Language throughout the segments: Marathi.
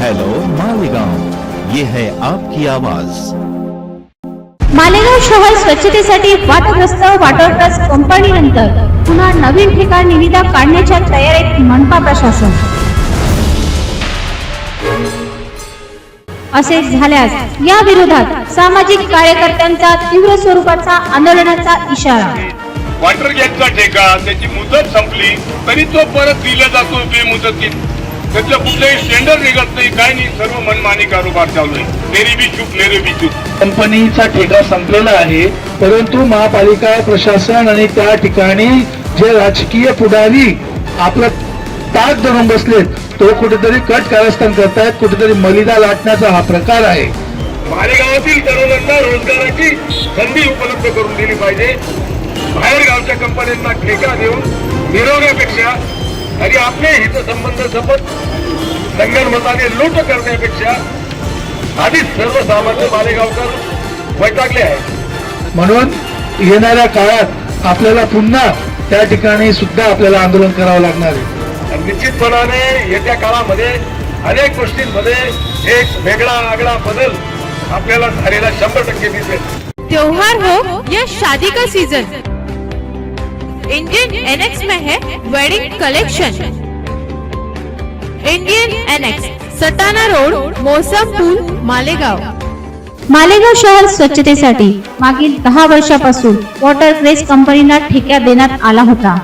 हेलो मालेगांव ये है आपकी आवाज. मालेगाव शहर स्वच्छतेसाठी वादग्रस्त वॉटर ट्रस्ट कंपनीनंतर पुन्हा नवीन ठिकाण निविदा काढण्याच्या तयारीत मनपा प्रशासन. असे झाल्यास या विरोधात सामाजिक कार्यकर्त्यांचा तीव्र स्वरूपाचा आंदोलनाचा इशारा. वॉटर गॅसचा ठेका त्याची मुदत संपली तरी तो परत दिला जातो बेमुदतीत त्याचं कुठलंही टेंडर निघत नाही. काय नाही. सर्व मनमानी कारोबार चालू आहे. बी चूक मेरे बी चूक. कंपनीचा ठेका संपलेला आहे. परंतु महापालिका प्रशासन आणि त्या ठिकाणी जे राजकीय पुढारी आपलं ताक धरून बसलेत तो कुठेतरी कट कारस्थान करतायत. कुठेतरी मलिदा लाटण्याचा हा प्रकार आहे. मालेगावातील तरुणांना रोजगाराची संधी उपलब्ध करून दिली पाहिजे. बाहेर गावच्या कंपन्यांना ठेका देऊन मिरवण्यापेक्षा आणि आपले हितसंबंध जपत संगणमताने लूट करण्यापेक्षा आधीच सर्वसामान्य मालेगावकर वैतागले आहेत. म्हणून येणाऱ्या काळात आपल्याला पुन्हा त्या ठिकाणी सुद्धा आपल्याला आंदोलन करावं लागणार आहे. आणि निश्चितपणाने येत्या काळामध्ये अनेक गोष्टींमध्ये एक वेगळा आगळा बदल आपल्याला झालेला शंभर टक्के दिसेल. त्योहार हो या शादी का सीजन इंडियन एनएक्स में है wedding collection Indian N X Satana road Mausam पुल मालेगाव मालेगाव शहर स्वच्छतेसाठी मागील दहा वर्षापासून वॉटर ग्रेस कंपनीला ठेक्या देण्यात आला होता.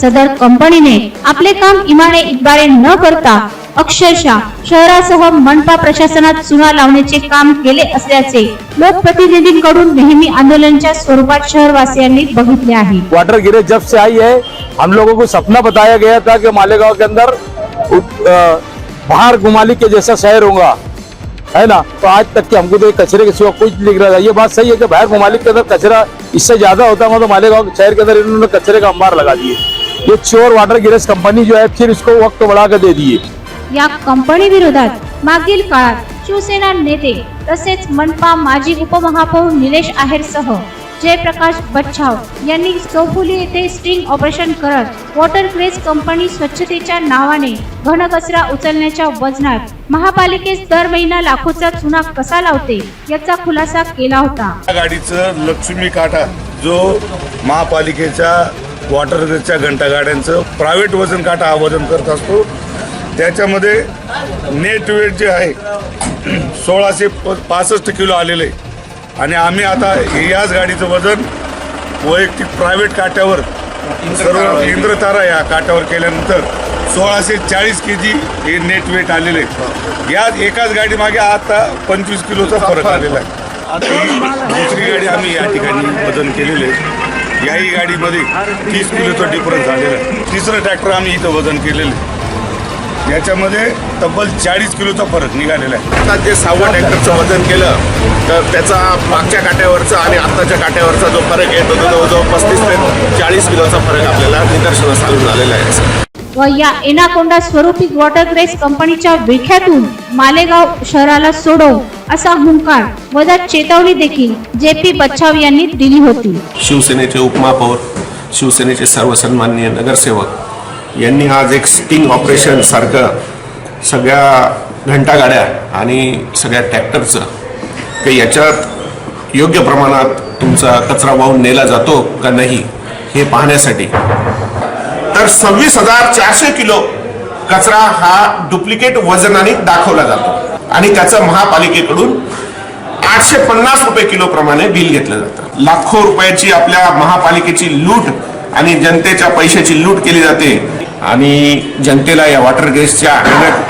सदर कंपनीने आपले काम इमाने इतबारे न करता अक्षरशः शहरासह मनपा प्रशासनात चुना लावण्याचे काम केले असल्याचे लोकप्रतिनिधींकडून नेहमी आंदोलनाच्या स्वरूपात शहरवासियांनी बघितले आहे. वाटर गिरे जब से आई है। हम लोगों को सपना बताया गया था कि मालेगांव के अंदर बाहर गुमाली के जैसा शहर होगा। है ना? तो आज तक के हमको तो कचरे के सिवा कुछ दिख रहा था। ये बात सही है कि बाहर गुमालिक के अंदर कचरा इससे ज्यादा होता है मतलब मालेगांव शहर के अंदर इन्होंने कचरे का अंबार लगा दिए। ये चोर वाटर गिरेस कंपनी जो है फिर इसको वक्त बढ़ा कर दे दिए। या कंपनी विरोधात मागील काळात शिवसेना नेते तसेच मनपा माजी उपमहापौर निलेश आहेर सह जयप्रकाश बच्छाव यांनी चौफुली येथे स्टिंग ऑपरेशन करत वॉटर ग्रेस कंपनी स्वच्छतेच्या नावाने घनकचरा उचलण्याच्या वजनात महापालिकेस दर महिना लाखोचा चुना कसा लावते याचा खुलासा केला होता. गाडीचं लक्ष्मी काटा जो महापालिकेच्या वॉटरच्या घंटागाड्यांचं प्रायव्हेट वजन काटा हा वजन करत असतो त्याच्यामध्ये नेट वेट जे आहे सोळाशे प- पासष्ट किलो आलेलं आहे. आणि आम्ही आता याच गाडीचं वजन वैयक्तिक प्रायव्हेट काट्यावर सर्व इंद्रतारा या काट्यावर केल्यानंतर सोळाशे चाळीस के जी हे नेट वेट आलेले आहे. या एकाच गाडीमागे आता पंचवीस किलोचा फरक आलेला आहे. दुसरी गाडी आम्ही या ठिकाणी वजन केलेले आहे. याही गाडीमध्ये तीस किलोचा डिफरन्स आलेला आहे. तिसरं ट्रॅक्टर आम्ही इथं वजन केलेलं आहे. याच्यामध्ये तब्बल चाळीस किलोचा फरक निघालेला आहे. आता जे सहावं टँकरचं वजन केलं तर त्याचा मागच्या काट्यावरचा आणि आत्ताच्या काट्यावरचा जो फरक आहे तो जवळजवळ पस्तीस ते चाळीस किलोचा फरक आपल्याला निदर्शनास आणून आलेला आहे. व या एनाकोंडा स्वरूपी वॉटर ग्रेस कंपनीच्या विख्यातून मालेगाव शहराला सोडव असा हुंकार वदात चेतावणी देखील जे पी बच्छाव यांनी दिली होती. शिवसेनेचे उपमहापौर शिवसेनेचे सर्व सन्माननीय नगरसेवक यांनी आज एक स्टिंग ऑपरेशन सारखं सगळ्या घंटागाड्या आणि सगळ्या ट्रॅक्टरचं की याच्यात योग्य प्रमाणात तुमचा कचरा वाहून नेला जातो का नाही हे पाहण्यासाठी. तर सव्वीस हजार चारशे किलो कचरा हा डुप्लिकेट वजनाने दाखवला जातो. आणि त्याचं महापालिकेकडून आठशे पन्नास रुपये किलो प्रमाणे बिल घेतलं जातं. लाखो रुपयाची आपल्या महापालिकेची लूट आणि जनतेच्या पैशाची लूट केली जाते. आणि जनतेला या वॉटर गेसच्या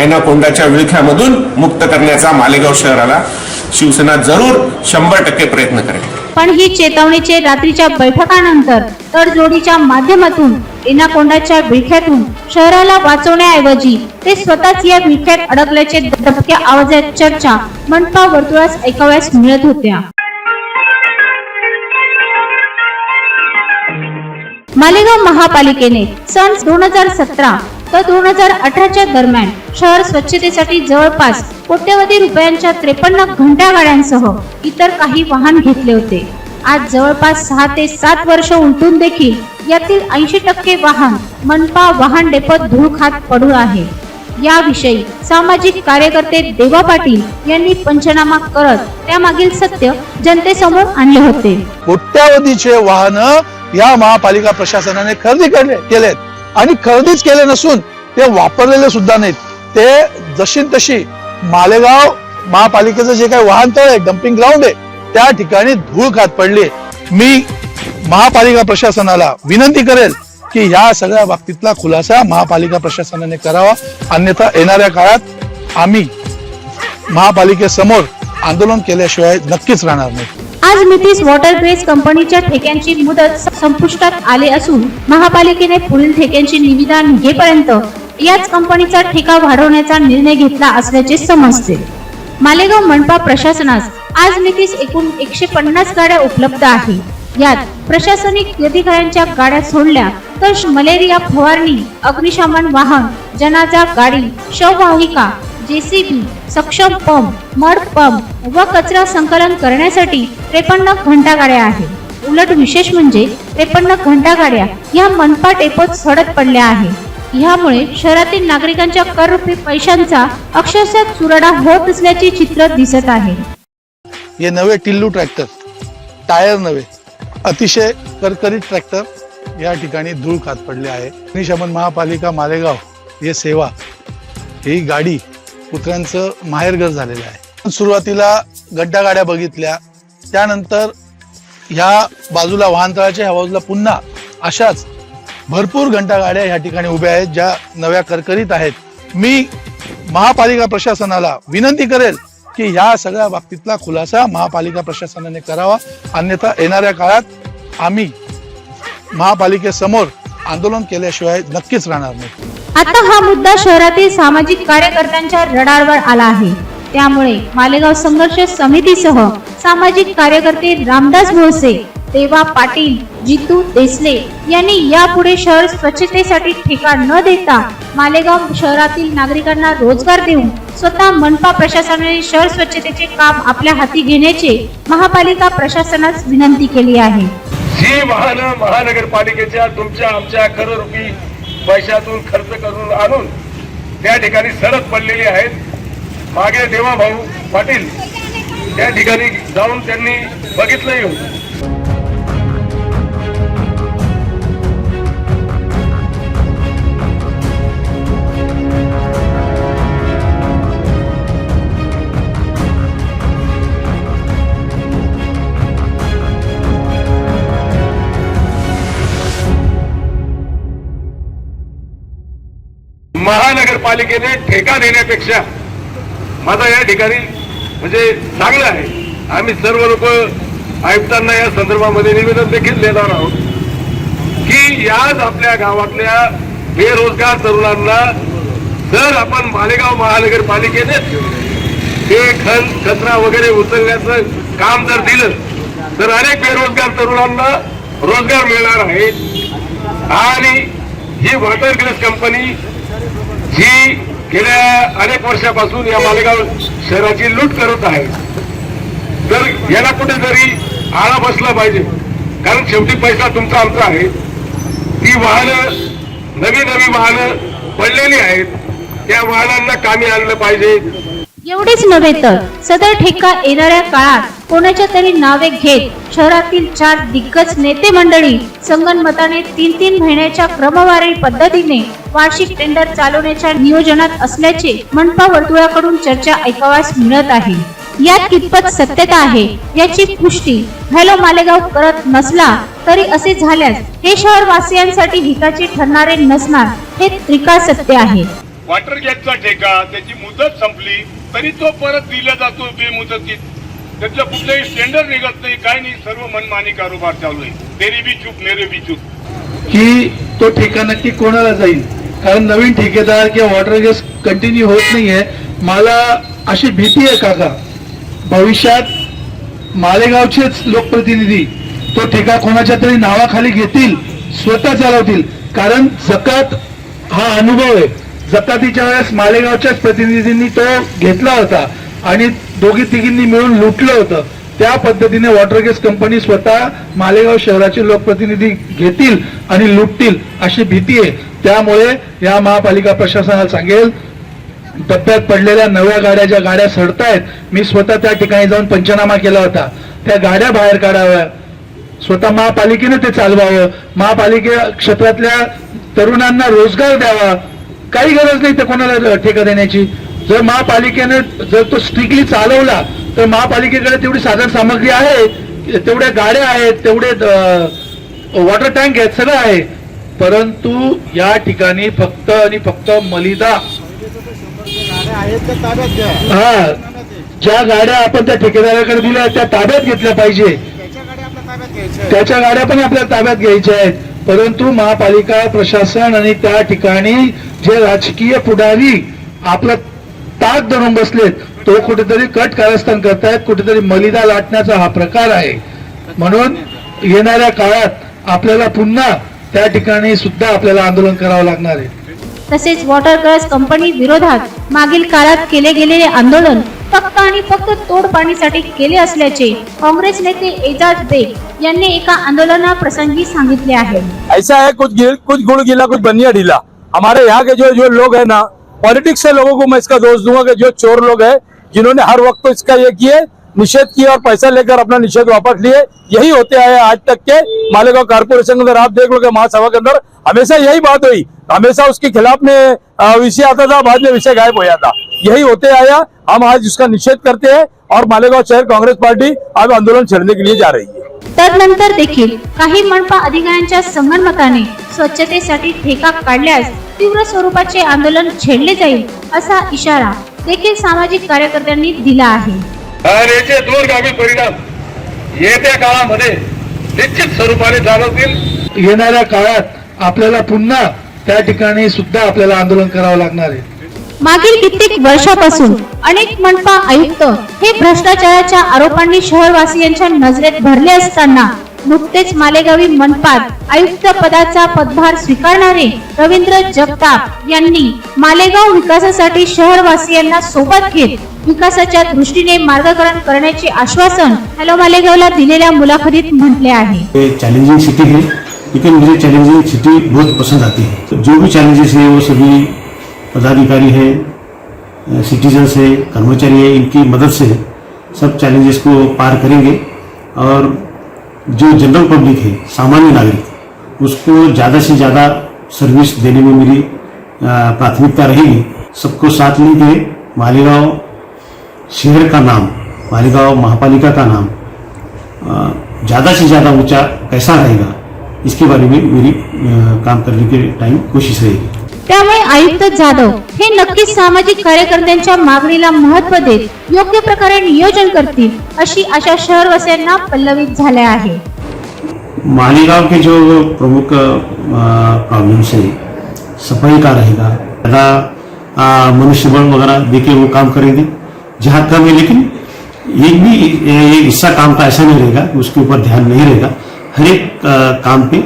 एनाकोंडाच्या विळख्यामधून मुक्त करण्याचा मालेगाव शहराला शिवसेना जरूर शंभर टक्के प्रयत्न करेल. पण ही चेतावणीचे रात्रीच्या बैठकानंतर तडजोडीच्या माध्यमातून एनाकोंडाच्या विळख्यातून शहराला वाचवण्याऐवजी ते स्वतःच या विळख्यात अडकल्याचे दबक्या आवाजात चर्चा मनपा वर्तुळास ऐकाव्यास मिळत होत्या. मालेगाव महापालिकेने सन दोन हजार सतरा तर दोन हजार अठराच्या दरम्यान शहर स्वच्छतेसाठी जवळपास कोट्यवधी रुपयांच्या त्रेपन्न घंटा गाड्यांसह इतर काही वाहन घेतले होते. आज जवळपास सहा ते सात वर्ष उलटून देखील यातील ऐंशी टक्के वाहन मनपा वाहन डेपत धूळ खात पडू आहे. याविषयी सामाजिक कार्यकर्ते देवा पाटील यांनी पंचनामा करत त्यामागील सत्य जनतेसमोर आणले होते. कोट्यावधीचे वाहन या महापालिका प्रशासनाने खरेदी केले केलेत. आणि खरेदीच केले नसून ते वापरलेले सुद्धा नाहीत. ते जशी तशी मालेगाव महापालिकेचं जे काही वाहनतळ आहे डम्पिंग ग्राउंड आहे त्या ठिकाणी धूळ खात पडली. मी महापालिका प्रशासनाला विनंती करेल की ह्या सगळ्या बाबतीतला खुलासा महापालिका प्रशासनाने करावा. अन्यथा येणाऱ्या काळात आम्ही महापालिकेसमोर आंदोलन केल्याशिवाय नक्कीच राहणार नाही. आज मितीस वॉटर ग्रेस कंपनीच्या ठेक्यांची मुदत संपुष्टात आले असून महापालिकेने पुढील ठेक्यांची निविदा निघेपर्यंत याच कंपनीचा ठेका वाढवण्याचा निर्णय घेतला असल्याचे समजते. मालेगाव मनपा प्रशासनास आज मितीस एकूण एकशे पन्नास गाड्या उपलब्ध आहे. यात प्रशासनिक अधिकाऱ्यांच्या गाड्या सोडल्या तर मलेरिया फवारणी अग्निशमन वाहन जनाजा गाडी शववाहिका जेसीबी सक्षम पंप मड पंप व कचरा संकलन करण्यासाठी त्रेपन्न घंटा गाड्या आहेत. उलट विशेष म्हणजे त्रेपन्न घंटा गाड्या या मनपा टेपोत सडत पडल्या आहेत. ह्यामुळे शहरातील नागरिकांच्या कररूपी पैशांचा अक्षरशः चुरडा होत असल्याचे चित्र दिसत आहे. हे नवे टिल्लू ट्रॅक्टर टायर नवे अतिशय करकरीत ट्रॅक्टर या ठिकाणी धूळ खात पडले आहे. अग्निशमन महापालिका मालेगाव हे सेवा ही गाडी कुत्र्यांचं माहेरघर झालेलं आहे. सुरुवातीला गड्डा गाड्या बघितल्या. त्यानंतर ह्या बाजूला वाहनतळाच्या ह्या बाजूला पुन्हा अशाच भरपूर घंटा गाड्या ह्या ठिकाणी उभ्या आहेत ज्या नव्या करकरीत आहेत. मी महापालिका प्रशासनाला विनंती करेल की ह्या सगळ्या बाबतीतला खुलासा महापालिका प्रशासनाने करावा. अन्यथा येणाऱ्या काळात आम्ही महापालिकेसमोर आंदोलन केल्याशिवाय नक्कीच राहणार नाही. आता हा मुद्दा शहरातील सामाजिक कार्यकर्त्यांच्या रडारवर आला आहे. त्यामुळे मालेगाव संघर्ष समितीसह सामाजिक कार्यकर्ते रामदास भोसे देवा पाटील जितू देसले यांनी यापुढे शहर स्वच्छतेसाठी ठिकाण न देता मालेगाव शहरातील नागरिकांना रोजगार देऊन स्वतः मनपा प्रशासनाने शहर स्वच्छतेचे काम आपल्या हाती घेण्याचे महापालिका प्रशासनास विनंती केली आहे. ही वाहन महानगरपालिकेच्या तुमच्या आमच्या कररूपी पैशातून खर्च करून आणून त्या ठिकाणी सरत पडलेली आहेत. मागे देवा भाऊ पाटील त्या ठिकाणी जाऊन त्यांनी बघितलंही होतं. महानगरपालिकेने ठेका देण्यापेक्षा माझा या ठिकाणी म्हणजे चांगलं आहे. आम्ही सर्व लोक आयुक्तांना या संदर्भामध्ये निवेदन देखील देणार आहोत की याच आपल्या गावातल्या बेरोजगार तरुणांना जर आपण मालेगाव महानगरपालिकेने हे खन कचरा वगैरे उचलण्याचं काम जर दिलं तर अनेक बेरोजगार तरुणांना रोजगार मिळणार आहे. आणि ही वॉटर ग्रेस कंपनी जी गेल्या अनेक वर्षापासून या मालेगाव शहराची लूट करत आहे. तर याला कुठेतरी आळा बसला पाहिजे कारण शेवटी पैसा तुमचा आमचा आहे. ती वाहनं नवी नवी वाहनं पडलेली आहेत. त्या वाहनांना कामी आणलं पाहिजे. एवढेच नव्हे तर सदर ठेका येणाऱ्या काळात कोणाच्या तरी नावे घेत शहरातील चार दिग्गज नेते मंडळी संगणमताने तीन तीन महिन्याच्या क्रमवारी पद्धतीने वार्षिक टेंडर चालवण्याच्या नियोजनात असल्याचे मनपा वर्तुळाकडून चर्चा ऐकावास मिळत आहे. यात कितपत सत्यता आहे याची पुष्टी हॅलो मालेगाव करत नसला तरी असे झाल्यास हे शहर वासियांसाठी हिताचे ठरणारे नसणार हे त्रिका सत्य आहे. वॉटर गॅसचा ठेका त्याची मुदत संपली तरी तो परत दिला जातो बेमुदतीत. त्यातलं कुठलंही स्टँडर्ड निघत नाही काय नाही सर्व मनमानी कारोबार चालू आहे. तेरी बी चूक मेरे बी चूक. की तो ठेका नक्की कोणाला जाईल? कारण नवीन ठेकेदार किंवा वॉटर गॅस कंटिन्यू होत नाहीये. मला अशी भीती आहे काका. भविष्यात मालेगावचेच लोकप्रतिनिधी तो ठेका कोणाच्या तरी नावाखाली घेतील स्वतः चालवतील. कारण जकात हा अनुभव आहे. जकातीच्या वेळेस मालेगावच्याच प्रतिनिधींनी तो घेतला होता आणि दोघी तिघींनी मिळून लुटलं होतं. त्या पद्धतीने वॉटर गॅस कंपनी स्वतः मालेगाव शहराचे लोकप्रतिनिधी घेतील आणि लुटतील अशी भीती आहे. त्यामुळे या महापालिका प्रशासनाला सांगेल डब्यात पडलेल्या नव्या गाड्या ज्या गाड्या सडतायत मी स्वतः त्या ठिकाणी जाऊन पंचनामा केला होता. त्या गाड्या बाहेर काढाव्या. स्वतः महापालिकेने ते चालवावं. महापालिके क्षेत्रातल्या तरुणांना रोजगार द्यावा. काही गरज नाही ते कोणाला ठेका देण्याची. जर महापालिकेने जर तो स्ट्रिक्टली चालवला तर महापालिकेकडे तेवढी साधन सामग्री आहे तेवढ्या गाड्या आहेत तेवढे वॉटर टँक आहेत सगळं आहे. परंतु या ठिकाणी फक्त आणि फक्त मलिदा हा ज्या गाड्या आपण त्या ठेकेदाराकडे दिल्या त्या ताब्यात घेतल्या पाहिजे. त्याच्या गाड्या पण आपल्या ताब्यात घ्यायच्या आहेत. परंतु महापालिका प्रशासन आणि त्या ठिकाणी जे राजकीय पुढारी आपला ताक धरून बसलेत तो कुठेतरी कट कारस्थान करतायत कुठेतरी मलिदा लाटण्याचा हा प्रकार आहे. म्हणून येणाऱ्या काळात आपल्याला पुन्हा त्या ठिकाणी सुद्धा आपल्याला आंदोलन करावं लागणार आहे. तसेच वॉटर गर्ल्स कंपनी विरोधात मागील काळात केले गेलेले आंदोलन फक्त आणि फक्त तोडपाणीसाठी केले असल्याचे काँग्रेस नेते एजाज बेग यांनी एका आंदोलनाप्रसंगी सांगितले आहे. ऐसा है कुछ गिल, कुछ गुड़ गिला कुछ बनिया ढीला। हमारे यहाँ के जो जो लोग है ना पॉलिटिक्स से लोगों को मैं इसका दोष दूँगा कि जो चोर लोग है, जिन्होंने हर वक्त तो इसका ये किए, निषेध किए और पैसा लेकर अपना निषेध वापस लिए, यही होते आए आज तक के मालेगांव कारपोरेशन के अंदर। आप देख लो महासभा के अंदर हमेशा यही बात हुई। हमेशा उसके खिलाफ में विषय आता था, बाद में विषय गायब हो जाता। यही होते आया। हम आज उसका निषेध करते हैं। और मालेगांव शहर कांग्रेस पार्टी अब आंदोलन छेड़ने के लिए जा रही है। तदनंतर देखील काही मनपा अधिकाऱ्यांच्या संगनमताने स्वच्छतेसाठी ठेका काढल्यास तीव्र स्वरूपाचे आंदोलन छेडले जाईल असा इशारा देखील सामाजिक कार्यकर्त्यांनी दिला आहे. याचे दूरगामी परिणाम. येत्या काळामध्ये निश्चित स्वरूपाने जाणवतील. येणाऱ्या काळात आपल्याला पुन्हा त्या ठिकाणी सुद्धा आपल्याला आंदोलन करावं लागणार आहे. मागील कित्येक वर्षापासून अनेक मनपा आयुक्त हे भ्रष्टाचाराच्या आरोपांनी शहरवासियांच्या नजरेत भरले असताना नुकतेच मालेगावी मनपात आयुक्त पदाचा पदभार स्वीकारणारे रवींद्र जगताप यांनी मालेगाव विकासासाठी शहरवासियांना सोबत घेत विकासाच्या दृष्टीने मार्गकरण करण्याचे आश्वासन हॅलो मालेगावला दिलेल्या मुलाखतीत म्हटले आहे. चैलेंजिंग सिटी है लेकिन मुझे चैलेंजिंग सिटी बहुत पसंद आती है जो भी चैलेंजेस है वो सभी पदाधिकारी है सिटीजन्स है, कर्मचारी है, इनकी मदद से सब चैलेंजेस को पार करेंगे और जो जनरल पब्लिक है, सामान्य नागरिक, उसको ज़्यादा से ज़्यादा सर्विस देने में मेरी प्राथमिकता रहेगी। सबको साथ लेके मालेगांव शहर का नाम, मालेगांव महापालिका का नाम ज़्यादा से ज़्यादा ऊँचा कैसा रहेगा, इसके बारे में मेरी काम करने के टाइम कोशिश रहेगी। त्यामुळे आयुक्त जाधव हे नक्कीच सामाजिक कार्यकर्त्यांच्या मागणीला महत्त्व देत योग्य प्रकारे नियोजन करतील अशी आशा शहरवासियांना पल्लवित झाल्या आहे. मालेगांव के जो प्रमुख प्रॉब्लम से सफाई का रहेगा ज़्यादा मनुष्य बल वगैरह देके वो काम करेंगे जहाँ कम है लेकिन एक भी ये हिस्सा काम का ऐसा नहीं रहेगा उसके ऊपर ध्यान नहीं रहेगा। हर एक काम पे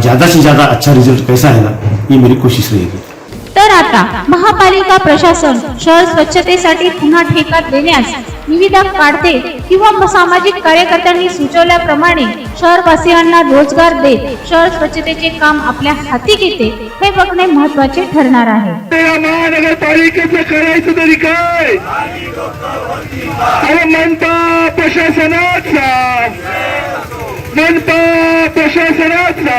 ज़्यादा से ज़्यादा अच्छा रिजल्ट कैसा आएगा? ये मेरी कोशिश रहेगी. तर आता महापालिका प्रशासन शहर स्वच्छतेसाठी पुन्हा ठेका देण्यास निविदा काढते किंवा म- सामाजिक कार्यकर्त्यांनी सुचवल्याप्रमाणे शहरवासियांना रोजगार देत शहर स्वच्छतेचे काम आपल्या हाती घेते हे बघणे महत्त्वाचे ठरणार आहे. महानगरपालिकेचं करायचं तरी काय? अरे मनपा प्रशासनाचा. मनपा प्रशासनाचा.